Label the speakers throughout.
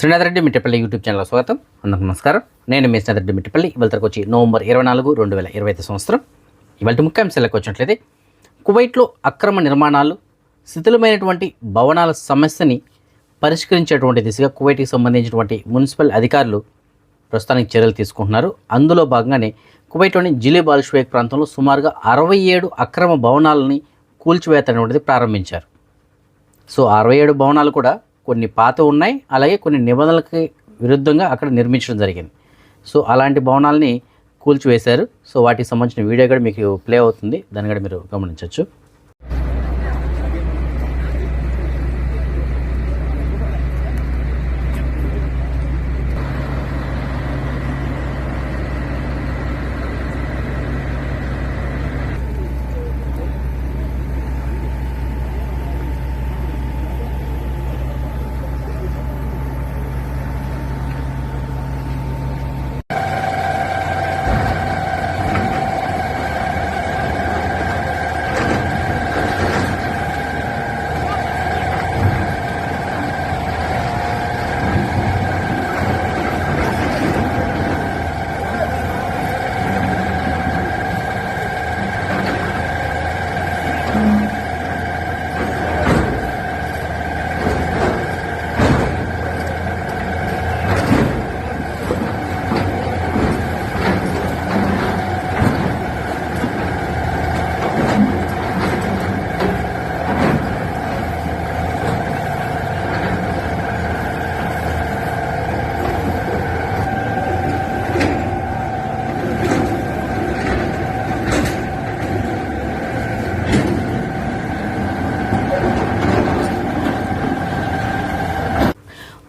Speaker 1: Srinath Reddy Mittapalli YouTube channel స్వాగతం. అందరికి నమస్కారం. నేను మీ శ్రీనాథ్ రెడ్డి మిట్టపల్లి. ఇవాళకి వచ్చి నవంబర్ ఇరవై నాలుగు రెండు వేల ఇరవై ఐదు సంవత్సరం. ఇవాళ ముఖ్యాంశాలకు వచ్చినట్లయితే కువైట్లో అక్రమ నిర్మాణాలు శిథిలమైనటువంటి భవనాల సమస్యని పరిష్కరించేటువంటి దిశగా కువైట్కి సంబంధించినటువంటి మున్సిపల్ అధికారులు ప్రస్తుతానికి చర్యలు తీసుకుంటున్నారు. అందులో భాగంగానే కువైట్లోని జిలే బాల్షువేక్ ప్రాంతంలో సుమారుగా అరవై ఏడు అక్రమ భవనాలని కూల్చివేత అనేటువంటిది ప్రారంభించారు. సో అరవై ఏడు భవనాలు కూడా కొన్ని పాత ఉన్నాయి అలాగే కొన్ని నిబంధనలకి విరుద్ధంగా అక్కడ నిర్మించడం జరిగింది. సో అలాంటి భవనాలని కూల్చివేశారు. సో వాటికి సంబంధించిన వీడియో కూడా మీకు ప్లే అవుతుంది. దాన్ని కూడా మీరు గమనించవచ్చు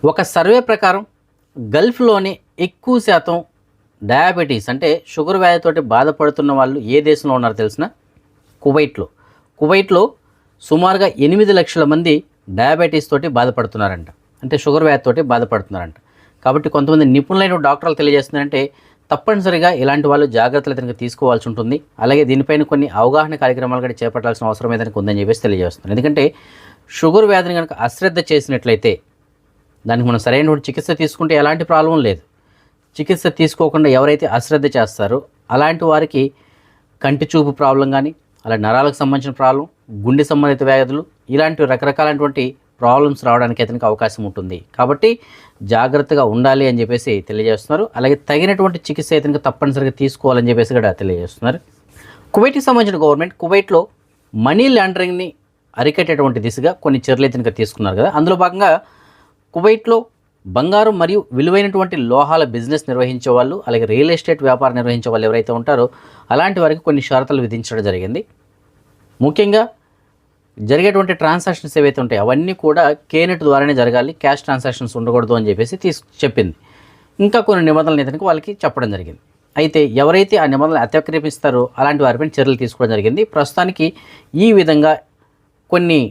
Speaker 1: ఒక సర్వే ప్రకారం గల్ఫ్లోనే ఎక్కువ శాతం డయాబెటీస్ అంటే షుగర్ వ్యాధితోటి బాధపడుతున్న వాళ్ళు ఏ దేశంలో ఉన్నారో తెలిసిన? కువైట్లో. కువైట్లో సుమారుగా ఎనిమిది లక్షల మంది డయాబెటీస్ తోటి బాధపడుతున్నారంట. అంటే షుగర్ వ్యాధితోటి బాధపడుతున్నారంట. కాబట్టి కొంతమంది నిపుణులైన డాక్టర్లు తెలియజేస్తున్నారంటే తప్పనిసరిగా ఇలాంటి వాళ్ళు జాగ్రత్తలు కనుక తీసుకోవాల్సి ఉంటుంది. అలాగే దీనిపైన కొన్ని అవగాహన కార్యక్రమాలు కూడా చేపట్టాల్సిన అవసరం ఏదైనా ఉందని చెప్పేసి తెలియజేస్తున్నారు. ఎందుకంటే షుగర్ వ్యాధిని కనుక అశ్రద్ధ చేసినట్లయితే దానికి మనం సరైనటువంటి చికిత్స తీసుకుంటే ఎలాంటి ప్రాబ్లం లేదు. చికిత్స తీసుకోకుండా ఎవరైతే అశ్రద్ధ చేస్తారో అలాంటి వారికి కంటి చూపు ప్రాబ్లం కానీ అలా నరాలకు సంబంధించిన ప్రాబ్లం గుండె సంబంధిత వ్యాధులు ఇలాంటి రకరకాలైనటువంటి ప్రాబ్లమ్స్ రావడానికి అతనికి అవకాశం ఉంటుంది. కాబట్టి జాగ్రత్తగా ఉండాలి అని చెప్పేసి తెలియజేస్తున్నారు. అలాగే తగినటువంటి చికిత్స ఇతనికి తప్పనిసరిగా తీసుకోవాలని చెప్పేసి కూడా తెలియజేస్తున్నారు. కువైట్కి సంబంధించిన గవర్నమెంట్ కువైట్లో మనీ లాండరింగ్ని అరికట్టేటువంటి దిశగా కొన్ని చర్యలు ఇతనికి తీసుకున్నారు కదా. అందులో భాగంగా కువైట్లో బంగారం మరియు విలువైనటువంటి లోహాల బిజినెస్ నిర్వహించే వాళ్ళు అలాగే రియల్ ఎస్టేట్ వ్యాపారం నిర్వహించే వాళ్ళు ఎవరైతే ఉంటారో అలాంటి వారికి కొన్ని షరతులు విధించడం జరిగింది. ముఖ్యంగా జరిగేటువంటి ట్రాన్సాక్షన్స్ ఏవైతే ఉంటాయో అవన్నీ కూడా కేనెట్ ద్వారానే జరగాలి క్యాష్ ట్రాన్సాక్షన్స్ ఉండకూడదు అని చెప్పేసి తీసు చెప్పింది. ఇంకా కొన్ని నిబంధనలు ఇతనికి వాళ్ళకి చెప్పడం జరిగింది. అయితే ఎవరైతే ఆ నిబంధనలు అతిక్రమిస్తారో అలాంటి వారిపైన చర్యలు తీసుకోవడం జరిగింది. ప్రస్తుతానికి ఈ విధంగా కొన్ని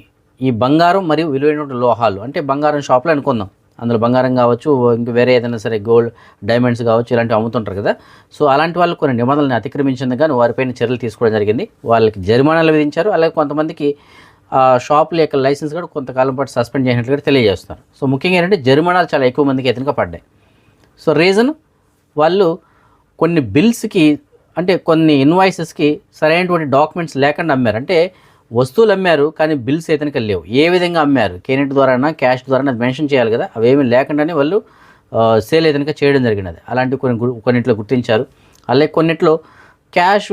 Speaker 1: ఈ బంగారం మరియు విలువైనటువంటి లోహాలు అంటే బంగారం షాప్లో అనుకుందాం. అందులో బంగారం కావచ్చు ఇంక వేరే ఏదైనా సరే గోల్డ్ డైమండ్స్ కావచ్చు ఇలాంటివి అమ్ముతుంటారు కదా. సో అలాంటి వాళ్ళు కొన్ని నిబంధనలను అతిక్రమించింది కానీ వారిపైన చర్యలు తీసుకోవడం జరిగింది. వాళ్ళకి జరిమానాలు విధించారు. అలాగే కొంతమందికి ఆ షాపుల యొక్క లైసెన్స్ కూడా కొంతకాలం పాటు సస్పెండ్ చేసినట్లు కూడా తెలియజేస్తున్నారు. సో ముఖ్యంగా ఏంటంటే జరిమానాలు చాలా ఎక్కువ మందికి ఎదురుగా పడ్డాయి. సో రీజన్ వాళ్ళు కొన్ని బిల్స్కి అంటే కొన్ని ఇన్వాయిసెస్కి సరైనటువంటి డాక్యుమెంట్స్ లేకుండా అమ్మారు. అంటే వస్తువులు అమ్మారు కానీ బిల్స్ అయితే లేవు. ఏ విధంగా అమ్మారు? కేనెట్ ద్వారా క్యాష్ ద్వారా అది మెన్షన్ చేయాలి కదా. అవేమీ లేకుండానే వాళ్ళు సేల్ ఏదైనా చేయడం జరిగినది. అలాంటి కొన్ని కొన్నింటిలో గుర్తించారు. అలాగే కొన్నిట్లో క్యాష్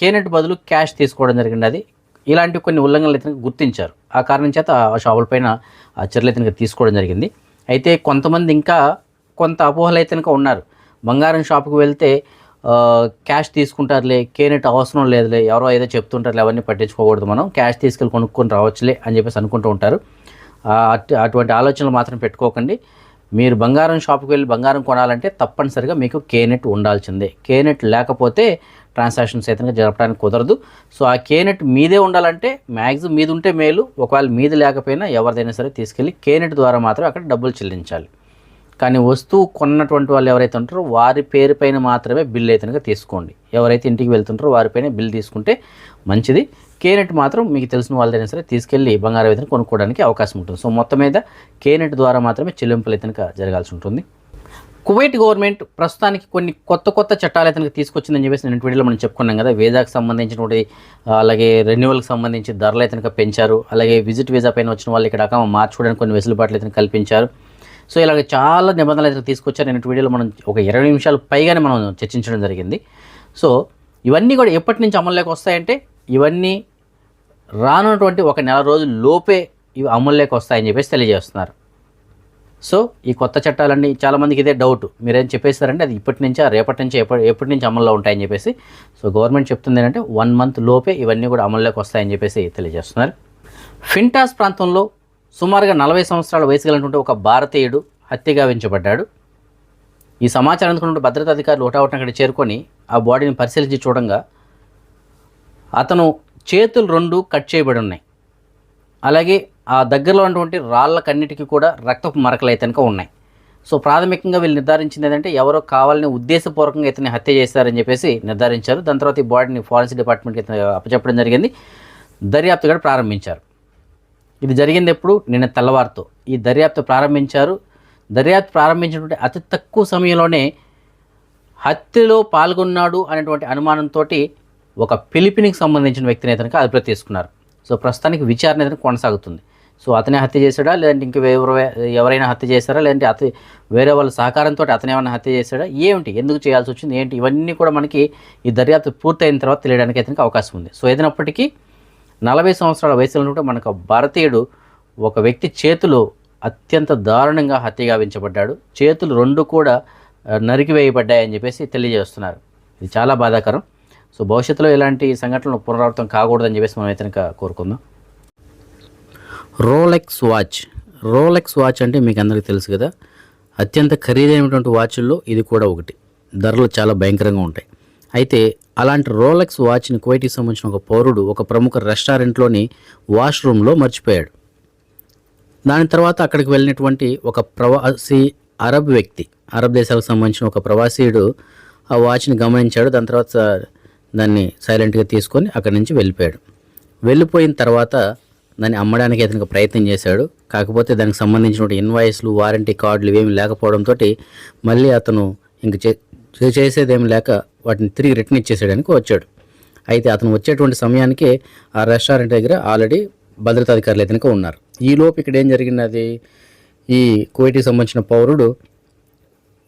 Speaker 1: కేనెట్ బదులు క్యాష్ తీసుకోవడం జరిగినది. ఇలాంటి కొన్ని ఉల్లంఘనలు అయితే గుర్తించారు. ఆ కారణం చేత ఆ షాపుల పైన ఆ చర్యలు అయితే తీసుకోవడం జరిగింది. అయితే కొంతమంది ఇంకా కొంత అపోహలు అయితే ఉన్నారు. బంగారం షాపుకు వెళ్తే క్యాష్ తీసుకుంటారులే కేనెట్ అవసరం లేదులే ఎవరో ఏదో చెప్తుంటారులే అవన్నీ పట్టించుకోకూడదు మనం. క్యాష్ తీసుకెళ్ళి కొనుక్కొని రావచ్చులే అని చెప్పేసి అనుకుంటూ ఉంటారు. అటు అటువంటి ఆలోచనలు మాత్రం పెట్టుకోకండి. మీరు బంగారం షాప్కి వెళ్ళి బంగారం కొనాలంటే తప్పనిసరిగా మీకు కేనెట్ ఉండాల్సిందే. కేనెట్ లేకపోతే ట్రాన్సాక్షన్స్ అయితే జరపడానికి కుదరదు. సో ఆ కేనెట్ మీదే ఉండాలంటే మ్యాక్సిమం మీది ఉంటే మేలు. ఒకవేళ మీది లేకపోయినా ఎవరిదైనా సరే తీసుకెళ్ళి కేనెట్ ద్వారా మాత్రం అక్కడ డబ్బులు చెల్లించాలి. కానీ వస్తువు కొన్నటువంటి వాళ్ళు ఎవరైతే ఉంటారో వారి పేరు పైన మాత్రమే బిల్ అయితే తీసుకోండి. ఎవరైతే ఇంటికి వెళ్తుంటారో వారిపైన బిల్ తీసుకుంటే మంచిది. కేనెట్ మాత్రం మీకు తెలిసిన వాళ్ళైనా సరే తీసుకెళ్ళి బంగారం అయితే కొనుక్కోవడానికి అవకాశం ఉంటుంది. సో మొత్తం మీద కేనెట్ ద్వారా మాత్రమే చెల్లింపులు అయితే జరగాల్సి ఉంటుంది. కువైట్ గవర్నమెంట్ ప్రస్తుతానికి కొన్ని కొత్త కొత్త చట్టాలు అయితే తీసుకొచ్చిందని చెప్పేసి నేను వీడియోలో మనం చెప్పుకున్నాం కదా. వీజాకు సంబంధించినటువంటి అలాగే రెన్యువల్కి సంబంధించి ధరలు అయితే పెంచారు. అలాగే విజిట్ వీజా పైన వచ్చిన వాళ్ళు ఇక్కడ అకామ మార్చుకోవడానికి కొన్ని వెసులుబాట్లు అయితే కల్పించారు. సో ఇలాగ చాలా నిబంధనలు అయితే తీసుకొచ్చారు. నేను వీడియోలో మనం ఒక ఇరవై నిమిషాలు పైగానే మనం చర్చించడం జరిగింది. సో ఇవన్నీ కూడా ఎప్పటి నుంచి అమల్లోకి వస్తాయంటే ఇవన్నీ రానున్నటువంటి ఒక నెల రోజుల లోపే ఇవి అమల్లోకి వస్తాయని చెప్పేసి తెలియజేస్తున్నారు. సో ఈ కొత్త చట్టాలన్నీ చాలామందికి ఇదే డౌట్. మీరేం చెప్పేస్తారంటే అది ఇప్పటి నుంచా రేపటి నుంచి ఎప్పటి ఎప్పటి నుంచి అమల్లో ఉంటాయని చెప్పేసి. సో గవర్నమెంట్ చెప్తుంది ఏంటంటే వన్ మంత్ లోపే ఇవన్నీ కూడా అమల్లోకి వస్తాయని చెప్పేసి తెలియజేస్తున్నారు. ఫింటాస్ ప్రాంతంలో సుమారుగా నలభై సంవత్సరాల వయసు కలిగినటువంటి ఒక భారతీయుడు హత్యగా వెంచబడ్డాడు ఈ సమాచారం అందుకున్న భద్రతా అధికారులు ఒకటా అక్కడ చేరుకొని ఆ బాడీని పరిశీలించి చూడంగా అతను చేతులు రెండు కట్ చేయబడి ఉన్నాయి. అలాగే ఆ దగ్గరలో ఉన్నటువంటి రాళ్ళకన్నిటికీ కూడా రక్తపు మరకలు అయితే ఉన్నాయి. సో ప్రాథమికంగా వీళ్ళు నిర్ధారించింది ఏంటంటే ఎవరో కావాలని ఉద్దేశపూర్వకంగా ఇతన్ని హత్య చేశారని చెప్పేసి నిర్ధారించారు. దాని తర్వాత ఈ బాడీని ఫారెన్సిక్ డిపార్ట్మెంట్కి ఇతను అప్పచెప్పడం జరిగింది. దర్యాప్తు కూడా ప్రారంభించారు. ఇది జరిగింది ఎప్పుడు నిన్న తెల్లవారుతో ఈ దర్యాప్తు ప్రారంభించారు. దర్యాప్తు ప్రారంభించినటువంటి అతి తక్కువ సమయంలోనే హత్యలో పాల్గొన్నాడు అనేటువంటి అనుమానంతో ఒక పిలిపినికి సంబంధించిన వ్యక్తిని అతనికి అదుపులో తీసుకున్నారు. సో ప్రస్తుతానికి విచారణ అయితే కొనసాగుతుంది. సో అతనే హత్య చేశాడా? లేదంటే ఇంకా ఎవరు ఎవరైనా హత్య చేశారా? లేదంటే అత వేరే వాళ్ళ సహకారంతో అతను ఏమైనా హత్య చేశాడా? ఏమిటి? ఎందుకు చేయాల్సి వచ్చింది? ఏంటి? ఇవన్నీ కూడా మనకి ఈ దర్యాప్తు పూర్తయిన తర్వాత తెలియడానికి అయితే అవకాశం ఉంది. సో ఏదైనప్పటికీ నలభై సంవత్సరాల వయసులో ఉంటే మనకు భారతీయుడు ఒక వ్యక్తి చేతులు అత్యంత దారుణంగా హత్యగావించబడ్డాడు చేతులు రెండు కూడా నరికివేయబడ్డాయని చెప్పేసి తెలియజేస్తున్నారు. ఇది చాలా బాధాకరం. సో భవిష్యత్తులో ఇలాంటి సంఘటనలు పునరావృతం కాకూడదని చెప్పేసి మనం అయితే కోరుకుందాం. Rolex watch. రోలెక్స్ వాచ్ అంటే మీకు అందరికీ తెలుసు కదా అత్యంత ఖరీదైనటువంటి వాచ్ల్లో ఇది కూడా ఒకటి. ధరలు చాలా భయంకరంగా ఉంటాయి. అయితే అలాంటి రోలెక్స్ వాచ్ని కువైట్కి సంబంధించిన ఒక పౌరుడు ఒక ప్రముఖ రెస్టారెంట్లోని వాష్రూమ్లో మర్చిపోయాడు. దాని తర్వాత అక్కడికి వెళ్ళినటువంటి ఒక ప్రవాసీ అరబ్ వ్యక్తి అరబ్ దేశాలకు సంబంధించిన ఒక ప్రవాసీయుడు ఆ వాచ్ని గమనించాడు. దాని తర్వాత దాన్ని సైలెంట్గా తీసుకొని అక్కడి నుంచి వెళ్ళిపోయాడు. వెళ్ళిపోయిన తర్వాత దాన్ని అమ్మడానికి అతనికి ప్రయత్నం చేశాడు. కాకపోతే దానికి సంబంధించిన ఇన్వాయిస్లు వారంటీ కార్డులు ఇవేమి లేకపోవడంతో మళ్ళీ అతను ఇంక చేసేదేం చేసేదేమి లేక వాటిని తిరిగి రిటర్న్ ఇచ్చేసేయడానికి వచ్చాడు. అయితే అతను వచ్చేటువంటి సమయానికి ఆ రెస్టారెంట్ దగ్గర ఆల్రెడీ భద్రతా అధికారులు అయితే ఉన్నారు. ఈలోపు ఇక్కడ ఏం జరిగినది ఈ కువైట్కి సంబంధించిన పౌరుడు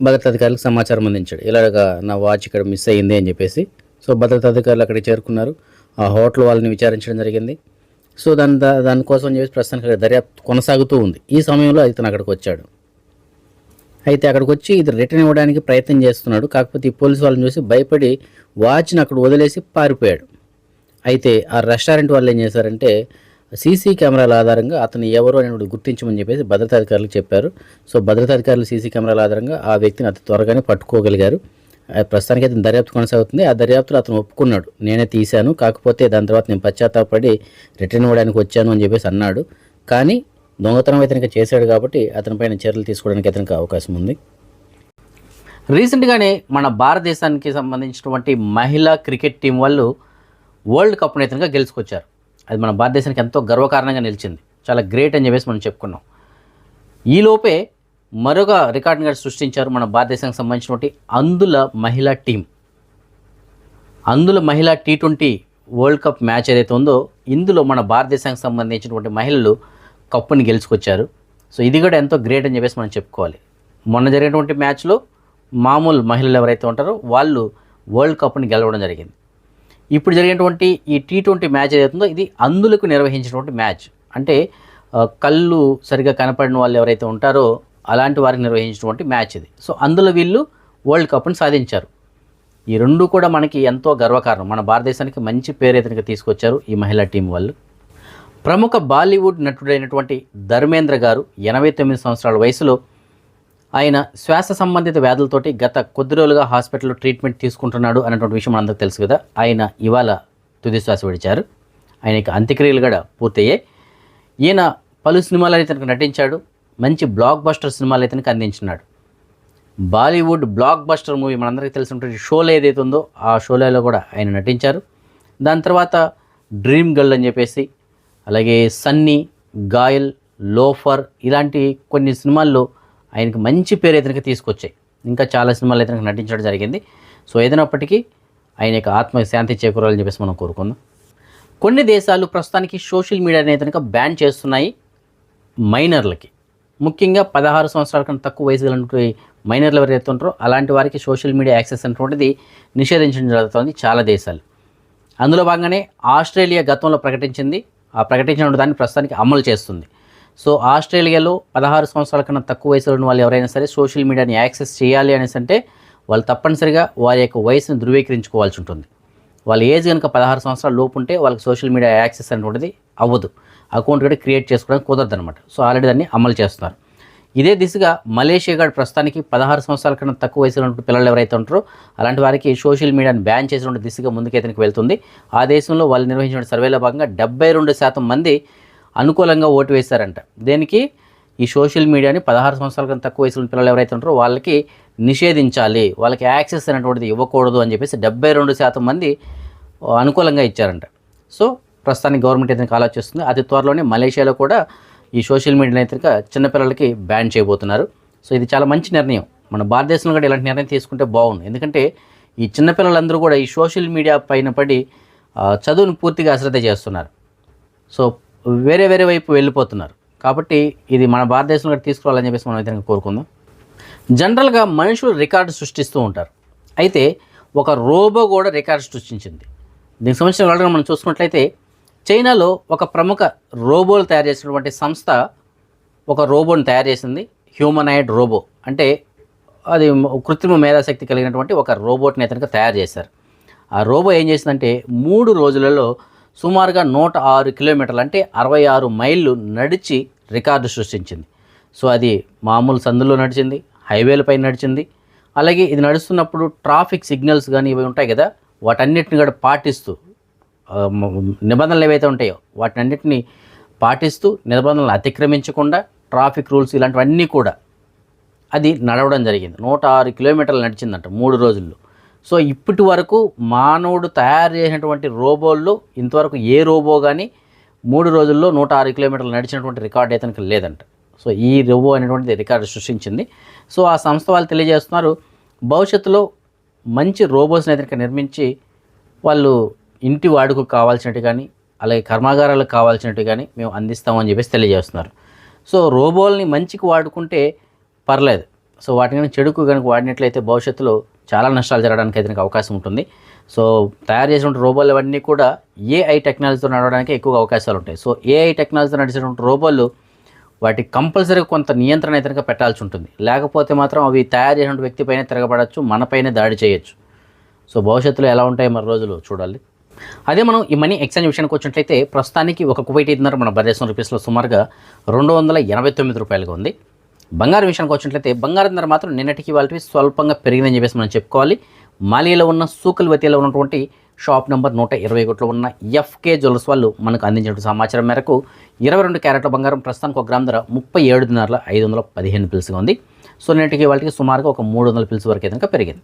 Speaker 1: భద్రతా అధికారులకు సమాచారం అందించాడు. ఇలాగా నా వాచ్ ఇక్కడ మిస్ అయ్యింది అని చెప్పేసి. సో భద్రతా అధికారులు అక్కడికి చేరుకున్నారు. ఆ హోటల్ వాళ్ళని విచారించడం జరిగింది. సో దాని దా- దానికోసం చెప్పేసి ప్రస్తుతానికి అక్కడ దర్యాప్తు కొనసాగుతూ ఉంది. ఈ సమయంలో ఇతను అక్కడికి వచ్చాడు. అయితే అక్కడికి వచ్చి ఇది రిటర్న్ ఇవ్వడానికి ప్రయత్నం చేస్తున్నాడు. కాకపోతే ఈ పోలీసు వాళ్ళని చూసి భయపడి వాచ్ని అక్కడ వదిలేసి పారిపోయాడు. అయితే ఆ రెస్టారెంట్ వాళ్ళు ఏం చేశారంటే సీసీ కెమెరాల ఆధారంగా అతను ఎవరు అని గుర్తించమని చెప్పేసి భద్రతా అధికారులకు చెప్పారు. సో భద్రతా అధికారులు సీసీ కెమెరాల ఆధారంగా ఆ వ్యక్తిని అతి త్వరగానే పట్టుకోగలిగారు. ప్రస్తుతానికి అతను దర్యాప్తు కొనసాగుతుంది. ఆ దర్యాప్తులో అతను ఒప్పుకున్నాడు. నేనే తీశాను కాకపోతే దాని తర్వాత నేను పశ్చాత్తాపడి రిటర్న్ ఇవ్వడానికి వచ్చాను అని చెప్పేసి అన్నాడు. కానీ దొంగతనం అతనికి చేశాడు కాబట్టి అతనిపైన చర్యలు తీసుకోవడానికి అతనికి అవకాశం ఉంది. రీసెంట్గానే మన భారతదేశానికి సంబంధించినటువంటి మహిళా క్రికెట్ టీం వాళ్ళు వరల్డ్ కప్ను ఇతనిగా గెలుచుకొచ్చారు. అది మన భారతదేశానికి ఎంతో గర్వకారణంగా నిలిచింది. చాలా గ్రేట్ అని చెప్పేసి మనం చెప్పుకున్నాం. ఈలోపే మరొక రికార్డుని కూడా సృష్టించారు మన భారతదేశానికి సంబంధించినటువంటి అందుల మహిళా టీం. అందుల మహిళా T twenty world cup match ఏదైతే ఉందో ఇందులో మన భారతదేశానికి సంబంధించినటువంటి మహిళలు కప్పుని గెలుచుకొచ్చారు. సో ఇది కూడా ఎంతో గ్రేట్ అని చెప్పేసి మనం చెప్పుకోవాలి. మొన్న జరిగినటువంటి మ్యాచ్లో మామూలు మహిళలు ఎవరైతే ఉంటారో వాళ్ళు వరల్డ్ కప్ని గెలవడం జరిగింది. ఇప్పుడు జరిగినటువంటి ఈ టీ ట్వంటీ మ్యాచ్ ఏదైతుందో ఇది అందులకు నిర్వహించినటువంటి మ్యాచ్. అంటే కళ్ళు సరిగా కనపడిన వాళ్ళు ఎవరైతే ఉంటారో అలాంటి వారికి నిర్వహించినటువంటి మ్యాచ్ ఇది. సో అందులో వీళ్ళు వరల్డ్ కప్ని సాధించారు. ఈ రెండు కూడా మనకి ఎంతో గర్వకారణం. మన భారతదేశానికి మంచి పేరు అయితే తీసుకొచ్చారు ఈ మహిళా టీం వాళ్ళు. ప్రముఖ బాలీవుడ్ నటుడైనటువంటి ధర్మేంద్ర గారు ఎనభై తొమ్మిది సంవత్సరాల వయసులో ఆయన శ్వాస సంబంధిత వ్యాధులతోటి గత కొద్ది రోజులుగా హాస్పిటల్లో ట్రీట్మెంట్ తీసుకుంటున్నాడు అన్నటువంటి విషయం అందరికీ తెలుసు కదా. ఆయన ఇవాళ తుది శ్వాస విడిచారు. ఆయనకి అంత్యక్రియలు కూడా పూర్తయ్యాయి. ఈయన పలు సినిమాలు అయితే నటించాడు. మంచి బ్లాక్ బస్టర్ సినిమాలు అయితే అందించినాడు. బాలీవుడ్ బ్లాక్ బస్టర్ మూవీ మనందరికీ తెలిసి ఉంటుంది షోలో ఏదైతే ఉందో ఆ షోలలో కూడా ఆయన నటించారు. దాని తర్వాత డ్రీమ్ గర్ల్ అని చెప్పేసి అలాగే సన్నీ గాయల్ లోఫర్ ఇలాంటి కొన్ని సినిమాల్లో ఆయనకి మంచి పేరు ఇతనికి తీసుకొచ్చాయి. ఇంకా చాలా సినిమాలు ఇతనికి నటించడం జరిగింది. సో ఏదైనప్పటికీ ఆయన యొక్క ఆత్మ శాంతి చేకూరాలని చెప్పేసి మనం కోరుకుందాం. కొన్ని దేశాలు ప్రస్తుతానికి సోషల్ మీడియా అనేది కనుక బ్యాన్ చేస్తున్నాయి మైనర్లకి. ముఖ్యంగా పదహారు సంవత్సరాల కన్నా తక్కువ వయసు కలిగినటువంటి మైనర్లు ఎవరైతే ఉంటారో అలాంటి వారికి సోషల్ మీడియా యాక్సెస్ అనేటువంటిది నిషేధించడం జరుగుతుంది చాలా దేశాలు. అందులో భాగంగానే ఆస్ట్రేలియా గతంలో ప్రకటించింది. ప్రకటించిన దాన్ని ప్రస్తుతానికి అమలు చేస్తుంది. సో ఆస్ట్రేలియాలో పదహారు సంవత్సరాల కన్నా తక్కువ వయసులో ఉన్న వాళ్ళు ఎవరైనా సరే సోషల్ మీడియాని యాక్సెస్ చేయాలి అనేసి అంటే వాళ్ళు తప్పనిసరిగా వారి యొక్క వయసును ధృవీకరించుకోవాల్సి ఉంటుంది. వాళ్ళ ఏజ్ కనుక పదహారు సంవత్సరాల లోపు ఉంటే వాళ్ళకి సోషల్ మీడియా యాక్సెస్ అనేటువంటిది అవ్వదు. అకౌంట్ కూడా క్రియేట్ చేసుకోవడానికి కుదరదు అనమాట సో ఆల్రెడీ దాన్ని అమలు చేస్తున్నారు. ఇదే దిశగా మలేషియా గాడు ప్రస్తుతానికి పదహారు సంవత్సరాల కన్నా తక్కువ వయసులో ఉన్న పిల్లలు ఎవరైతే ఉంటారో అలాంటి వారికి సోషల్ మీడియాని బ్యాన్ చేసిన దిశగా ముందుకైతే వెళ్తుంది. ఆ దేశంలో వాళ్ళు నిర్వహించిన సర్వేలో భాగంగా డెబ్బై రెండు శాతం మంది అనుకూలంగా ఓటు వేశారంట. దేనికి? ఈ సోషల్ మీడియాని పదహారు సంవత్సరాల కన్నా తక్కువ వయసులో పిల్లలు ఎవరైతే ఉంటారో వాళ్ళకి నిషేధించాలి వాళ్ళకి యాక్సెస్ అనేటువంటిది ఇవ్వకూడదు అని చెప్పేసి డెబ్బై రెండు శాతం మంది అనుకూలంగా ఇచ్చారంట. సో ప్రస్తుతానికి గవర్నమెంట్ అయితే ఆలోచిస్తుంది? అతి త్వరలోనే మలేషియాలో కూడా ఈ సోషల్ మీడియా అయితే చిన్నపిల్లలకి బ్యాన్ చేయబోతున్నారు. సో ఇది చాలా మంచి నిర్ణయం. మన భారతదేశంలో కూడా ఇలాంటి నిర్ణయం తీసుకుంటే బాగుంది. ఎందుకంటే ఈ చిన్నపిల్లలందరూ కూడా ఈ సోషల్ మీడియా పైన పడి చదువును పూర్తిగా అశ్రద్ధ చేస్తున్నారు. సో వేరే వేరే వైపు వెళ్ళిపోతున్నారు. కాబట్టి ఇది మన భారతదేశంలో కూడా తీసుకురావాలని చెప్పేసి మనం అయితే కోరుకుందాం. జనరల్గా మనుషులు రికార్డు సృష్టిస్తూ ఉంటారు. అయితే ఒక రోబో కూడా రికార్డు సృష్టించింది. దీనికి సంబంధించిన వివరాలు మనం చూసుకున్నట్లయితే చైనాలో ఒక ప్రముఖ రోబోలు తయారు చేసినటువంటి సంస్థ ఒక రోబోని తయారు చేసింది. Humanoid robot. అంటే అది కృత్రిమ మేధాశక్తి కలిగినటువంటి ఒక రోబోట్ని అతనికి తయారు చేశారు. ఆ రోబో ఏం చేసిందంటే మూడు రోజులలో సుమారుగా నూట ఆరు కిలోమీటర్లు అంటే అరవై ఆరు మైళ్ళు నడిచి రికార్డు సృష్టించింది. సో అది మామూలు సందులో నడిచింది హైవేలపై నడిచింది. అలాగే ఇది నడుస్తున్నప్పుడు ట్రాఫిక్ సిగ్నల్స్ కానీ ఇవి ఉంటాయి కదా వాటన్నిటిని కూడా పాటిస్తూ నిబంధనలు ఏవైతే ఉంటాయో వాటినన్నిటిని పాటిస్తూ నిబంధనలు అతిక్రమించకుండా ట్రాఫిక్ రూల్స్ ఇలాంటివన్నీ కూడా అది నడవడం జరిగింది. నూట ఆరు కిలోమీటర్లు నడిచిందంట మూడు రోజుల్లో. సో ఇప్పటి వరకు మానవుడు తయారు చేసినటువంటి రోబోల్లో ఇంతవరకు ఏ రోబో కానీ మూడు రోజుల్లో నూట ఆరు కిలోమీటర్లు నడిచినటువంటి రికార్డ్ అయితే లేదంట. సో ఈ రోబో అనేటువంటిది రికార్డు సృష్టించింది. సో ఆ సంస్థ వాళ్ళు తెలియజేస్తున్నారు భవిష్యత్తులో మంచి రోబోస్ని అయితే నిర్మించి వాళ్ళు ఇంటి వాడుకు కావాల్సినట్టు కానీ అలాగే కర్మాగారాలకు కావాల్సినట్టు కానీ మేము అందిస్తామని చెప్పేసి తెలియజేస్తున్నారు. సో రోబోల్ని మంచికి వాడుకుంటే పర్లేదు. సో వాటిని కనుక చెడుకు కనుక వాడినట్లయితే భవిష్యత్తులో చాలా నష్టాలు జరగడానికి అయితే అవకాశం ఉంటుంది. సో తయారు చేసినటువంటి రోబోలు అవన్నీ కూడా ఏఐ టెక్నాలజీతో నడవడానికి ఎక్కువ అవకాశాలు ఉంటాయి. సో ఏఐ టెక్నాలజీతో నడిచేటువంటి రోబోలు వాటికి కంపల్సరీగా కొంత నియంత్రణ అయితే కనుక పెట్టాల్సి ఉంటుంది. లేకపోతే మాత్రం అవి తయారు చేసిన వ్యక్తిపైనే తిరగబడచ్చు మనపైనే దాడి చేయొచ్చు. సో భవిష్యత్తులో ఎలా ఉంటాయి మరి రోజులు చూడాలి. అదే మనం ఈ మనీ ఎక్స్చేంజ్ విషయానికి వచ్చినట్లయితే ప్రస్తుతానికి ఒక కువైట్ ఇద్దరు మన భారతదేశం రూపీస్లో సుమారుగా రెండు వందల ఎనభై తొమ్మిది రూపాయలుగా ఉంది. బంగారం విషయానికి వచ్చినట్లయితే బంగారం ధర మాత్రం నిన్నటికి వాళ్ళకి స్వల్పంగా పెరిగిందని చెప్పేసి మనం చెప్పుకోవాలి. మాలియాలో ఉన్న సూకల్వతిలో ఉన్నటువంటి షాప్ నెంబర్ నూట ఇరవై ఒకటిలో ఉన్న ఎఫ్కే జ్యువెలర్స్ వాళ్ళు మనకు అందించిన సమాచారం మేరకు ఇరవై రెండు క్యారెట్ల బంగారం ప్రస్తుతానికి ఒక గ్రామ్ ధర ముప్పై ఏడు ఐదు వందల పదిహేను పిల్స్గా ఉంది. సో నేటికి వాళ్ళకి సుమారుగా ఒక మూడు వందల పిల్స్ వరకు అయితే కనుక పెరిగింది.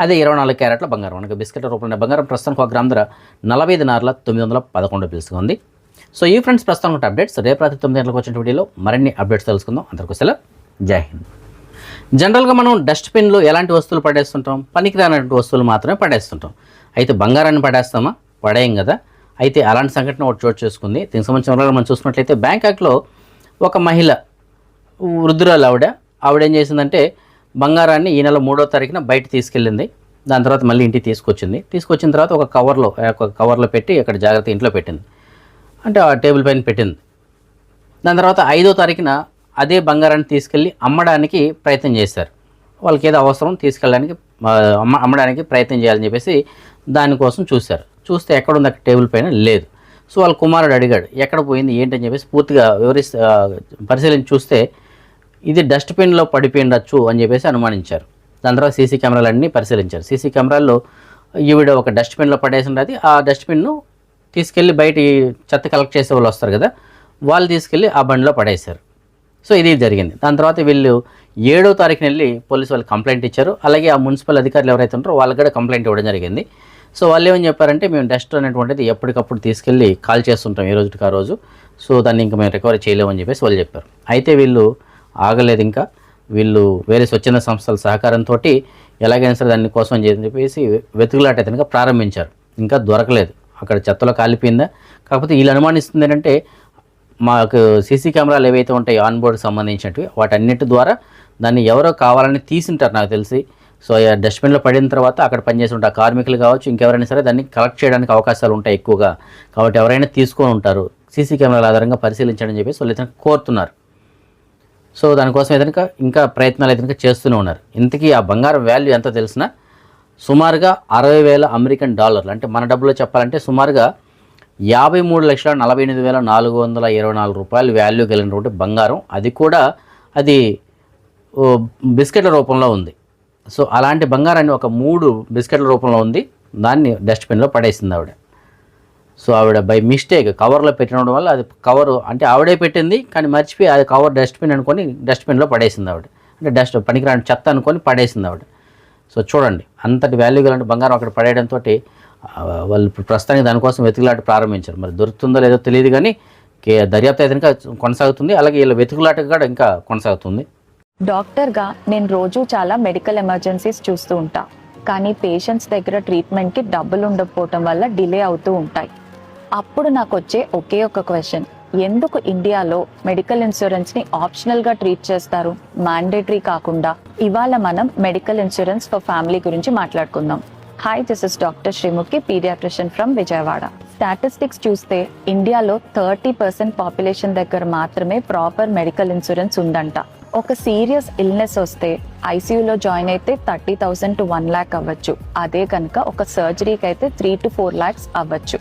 Speaker 1: అదే ఇరవై నాలుగు క్యారెట్ల బంగారం. మనకి బిస్కెట్ రూపంలో బంగారం ప్రస్తుతానికి ఒక గ్రామ్ ధర నలభై నార్ల తొమ్మిది వందల పదకొండు పిల్స్గా ఉంది. సో ఈ ఫ్రెండ్స్ ప్రస్తుతానికి అప్డేట్స్ రేపు రాత్రి తొమ్మిది గంటలకు వచ్చిన వీడియోలో మరిన్ని అప్డేట్స్ తెలుసుకుందాం. అందరికీ సెలవు. జై హింద్. జనరల్గా మనం డస్ట్బిన్లో ఎలాంటి వస్తువులు పడేస్తుంటాం? పనికిరానటువంటి వస్తువులు మాత్రమే పడేస్తుంటాం. అయితే బంగారాన్ని పడేస్తామా? పడేయం కదా. అయితే అలాంటి సంఘటన ఒకటి చోటు చేసుకుంది. దీనికి సంబంధించిన వివరాలు మనం చూసుకున్నట్లయితే బ్యాంకాక్లో ఒక మహిళ వృద్ధురాలు ఆవిడ. ఆవిడ ఏం చేసిందంటే బంగారాన్ని ఈ నెల మూడో తారీఖున బయట తీసుకెళ్ళింది. దాని తర్వాత మళ్ళీ ఇంటికి తీసుకొచ్చింది. తీసుకొచ్చిన తర్వాత ఒక కవర్లో ఒక కవర్లో పెట్టి అక్కడ జాగ్రత్త ఇంట్లో పెట్టింది. అంటే ఆ టేబుల్ పైన పెట్టింది. దాని తర్వాత ఐదో తారీఖున అదే బంగారాన్ని తీసుకెళ్ళి అమ్మడానికి ప్రయత్నం చేశారు. వాళ్ళకి ఏదో అవసరం తీసుకెళ్ళడానికి అమ్మ అమ్మడానికి ప్రయత్నం చేయాలని చెప్పేసి దానికోసం చూశారు. చూస్తే ఎక్కడ ఉంది అక్కడ టేబుల్ పైన లేదు. సో వాళ్ళ కుమారుడు అడిగాడు ఎక్కడ పోయింది? ఏంటని చెప్పేసి పూర్తిగా వివరిస్ పరిశీలించి చూస్తే ఇది డస్ట్బిన్లో పడిపోయిండొచ్చు అని చెప్పేసి అనుమానించారు. దాని తర్వాత సీసీ కెమెరాలన్నీ పరిశీలించారు. సీసీ కెమెరాల్లో ఈవిడ ఒక డస్ట్బిన్లో పడేసి ఉన్నది ఆ డస్ట్బిన్ను తీసుకెళ్ళి బయట చెత్త కలెక్ట్ చేసే వాళ్ళు వస్తారు కదా వాళ్ళు తీసుకెళ్ళి ఆ బండిలో పడేశారు. సో ఇది జరిగింది. దాని తర్వాత వీళ్ళు ఏడో తారీఖున వెళ్ళి పోలీసు వాళ్ళు కంప్లైంట్ ఇచ్చారు. అలాగే ఆ మున్సిపల్ అధికారులు ఎవరైతే ఉంటారో వాళ్ళకి కూడా కంప్లైంట్ ఇవ్వడం జరిగింది. సో వాళ్ళు ఏమని చెప్పారంటే మేము డస్ట్ అనేటువంటిది ఎప్పటికప్పుడు తీసుకెళ్ళి కాల్ చేస్తుంటాం ఏ రోజుకి ఆ రోజు. సో దాన్ని ఇంకా మేము రికవరీ చేయలేమని చెప్పేసి వాళ్ళు చెప్పారు. అయితే వీళ్ళు ఆగలేదు ఇంకా. వీళ్ళు వేరే స్వచ్ఛంద సంస్థల సహకారంతో ఎలాగైనా సరే దాని కోసం అని చెప్పేసి వెతుకులాట అయితే కనుక ప్రారంభించారు. ఇంకా దొరకలేదు. అక్కడ చెత్తలో కాలిపోయిందా? కాకపోతే వీళ్ళు అనుమానిస్తుంది ఏంటంటే మాకు సీసీ కెమెరాలు ఏవైతే ఉంటాయి ఆన్ బోర్డ్కి సంబంధించినవి వాటన్నిటి ద్వారా దాన్ని ఎవరో కావాలని తీసింటారు నాకు తెలిసి. సో ఆ డస్ట్బిన్లో పడిన తర్వాత అక్కడ పనిచేసి ఉంటారు కార్మికులు కావచ్చు ఇంకెవరైనా సరే దాన్ని కలెక్ట్ చేయడానికి అవకాశాలు ఉంటాయి ఎక్కువగా. కాబట్టి ఎవరైనా తీసుకొని ఉంటారు సీసీ కెమెరాల ఆధారంగా పరిశీలించడం అని చెప్పేసి వాళ్ళు కోరుతున్నారు. సో దానికోసం ఏదైనా ఇంకా ప్రయత్నాలు ఏదైనా చేస్తూనే ఉన్నారు. ఇంతకీ ఆ బంగారం వాల్యూ ఎంత తెలిసినా సుమారుగా అరవై వేల అమెరికన్ డాలర్లు. అంటే మన డబ్బులో చెప్పాలంటే సుమారుగా యాభై మూడు లక్షల నలభై ఎనిమిది వేల నాలుగు వందల ఇరవై నాలుగు రూపాయలు వాల్యూ కలిగినటువంటి బంగారం. అది కూడా అది బిస్కెట్ల రూపంలో ఉంది. సో అలాంటి బంగారాన్ని ఒక మూడు బిస్కెట్ల రూపంలో ఉంది. దాన్ని డస్ట్బిన్లో పడేసింది ఆవిడ. సో ఆవిడ బై మిస్టేక్ కవర్లో పెట్టడం వల్ల అది కవర్ అంటే ఆవిడే పెట్టింది కానీ మర్చిపోయి అది కవర్ డస్ట్బిన్ అనుకొని డస్ట్బిన్లో పడేసింది ఆవిడ. అంటే డస్ట్ పనికిరాని చెత్త అనుకొని పడేసింది ఆవిడ. సో చూడండి అంతటి వాల్యూ గల బంగారం అక్కడ పడేయడంతో వాళ్ళు ఇప్పుడు ప్రస్తుతానికి దానికోసం వెతుకులాట ప్రారంభించారు. మరి దొరుకుతుందో లేదో తెలియదు కానీ కే- దర్యాప్తు అయితే ఇంకా కొనసాగుతుంది. అలాగే వీళ్ళ వెతుకులాట కూడా ఇంకా కొనసాగుతుంది.
Speaker 2: డాక్టర్గా నేను రోజు చాలా మెడికల్ ఎమర్జెన్సీస్ చూస్తూ ఉంటా. కానీ పేషెంట్స్ దగ్గర ట్రీట్మెంట్కి డబ్బులు ఉండకపోవటం వల్ల డిలే అవుతూ ఉంటాయి. అప్పుడు నాకు వచ్చే ఒకే ఒక క్వశ్చన్. ఎందుకు ఇండియాలో మెడికల్ ఇన్సూరెన్స్ని ఆప్షనల్గా ట్రీట్ చేస్తారు? మ్యాండేటరీ కాకుండా ఇవాళ మనం మెడికల్ ఇన్సూరెన్స్ ఫర్ ఫ్యామిలీ గురించి మాట్లాడుకుందాం. Hi this is doctor Srimukhi paediatrician from Vijayawada statistics చూస్తే ఇండియాలో థర్టీ పర్సెంట్ పాపులేషన్ దగ్గర మాత్రమే ప్రాపర్ మెడికల్ ఇన్సూరెన్స్ ఉందంట. ఒక సీరియస్ ఇల్నెస్ వస్తే ఐసీయూలో జాయిన్ అయితే thirty thousand to one lakh అవ్వచ్చు. అదే కనుక ఒక సర్జరీకి అయితే త్రీ టు ఫోర్ ల్యాక్స్ అవ్వచ్చు.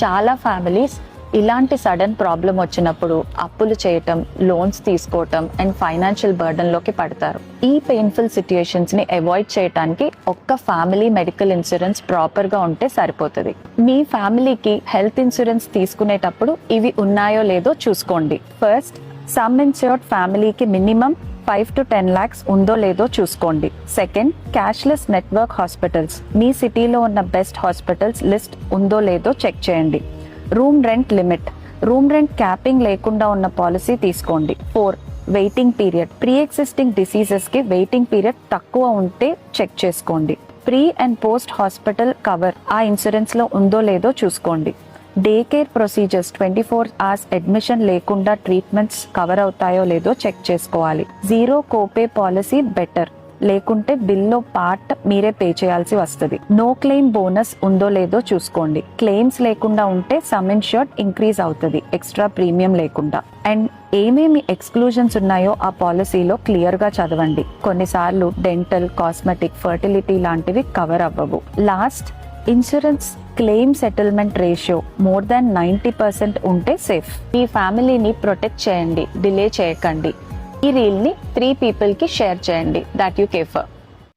Speaker 2: చాలా ఫ్యామిలీస్ ఇలాంటి సడన్ ప్రాబ్లం వచ్చినప్పుడు అప్పులు చేయటం లోన్స్ తీసుకోవటం అండ్ ఫైనాన్షియల్ బర్డన్లోకి పడతారు. ఈ పెయిన్ఫుల్ సిచ్యుయేషన్స్ని అవాయిడ్ చేయడానికి ఒక్క ఫ్యామిలీ మెడికల్ ఇన్సూరెన్స్ ప్రాపర్గా ఉంటే సరిపోతుంది. మీ ఫ్యామిలీకి హెల్త్ ఇన్సూరెన్స్ తీసుకునేటప్పుడు ఇవి ఉన్నాయో లేదో చూసుకోండి. ఫస్ట్ సమ్ ఇన్సూర్డ్ ఫ్యామిలీకి minimum five to ten lakhs ఉందో లేదో చూసుకోండి. Second cashless network hospitals. మీ సిటీలో ఉన్న బెస్ట్ హాస్పిటల్స్ లిస్ట్ ఉందో లేదో చెక్ చేయండి. Room rent limit. Room rent capping లేకుండా ఉన్న పాలసీ తీసుకోండి. Four waiting period. Pre existing డిసీజెస్కి waiting period తక్కువ ఉంటే చెక్ చేసుకోండి. Pre and post hospital cover ఆ ఇన్సూరెన్స్లో ఉందో లేదో చూసుకోండి. Day care procedures twenty four hours admission లేకుండా ట్రీట్మెంట్స్ కవర్ అవుతాయో లేదో చెక్ చేసుకోవాలి. Zero copay policy better. లేకుంటే బిల్లో పార్ట్ మీరే పే చేయాల్సి వస్తుంది. నో క్లెయిమ్ బోనస్ ఉందో లేదో చూసుకోండి. క్లెయిమ్స్ లేకుండా ఉంటే సమ్ ఇన్షూర్డ్ ఇంక్రీజ్ అవుతుంది. ఎక్స్ట్రా ప్రీమియం లేకుండా. అండ్ ఏమేమి ఎక్స్క్లూజన్స్ ఉన్నాయో ఆ పాలసీలో క్లియర్గా చదవండి. కొన్నిసార్లు డెంటల్ కాస్మెటిక్ ఫర్టిలిటీ లాంటివి కవర్ అవ్వవు. Last insurance claim settlement ratio more than ninety percent ఉంటే సేఫ్ మీ ఫ్యామిలీని ప్రొటెక్ట్ చేయండి డిలే చేయకండి. ఈ రీల్ని త్రీ పీపుల్కి షేర్ చేయండి దాట్ యూ కేఫర్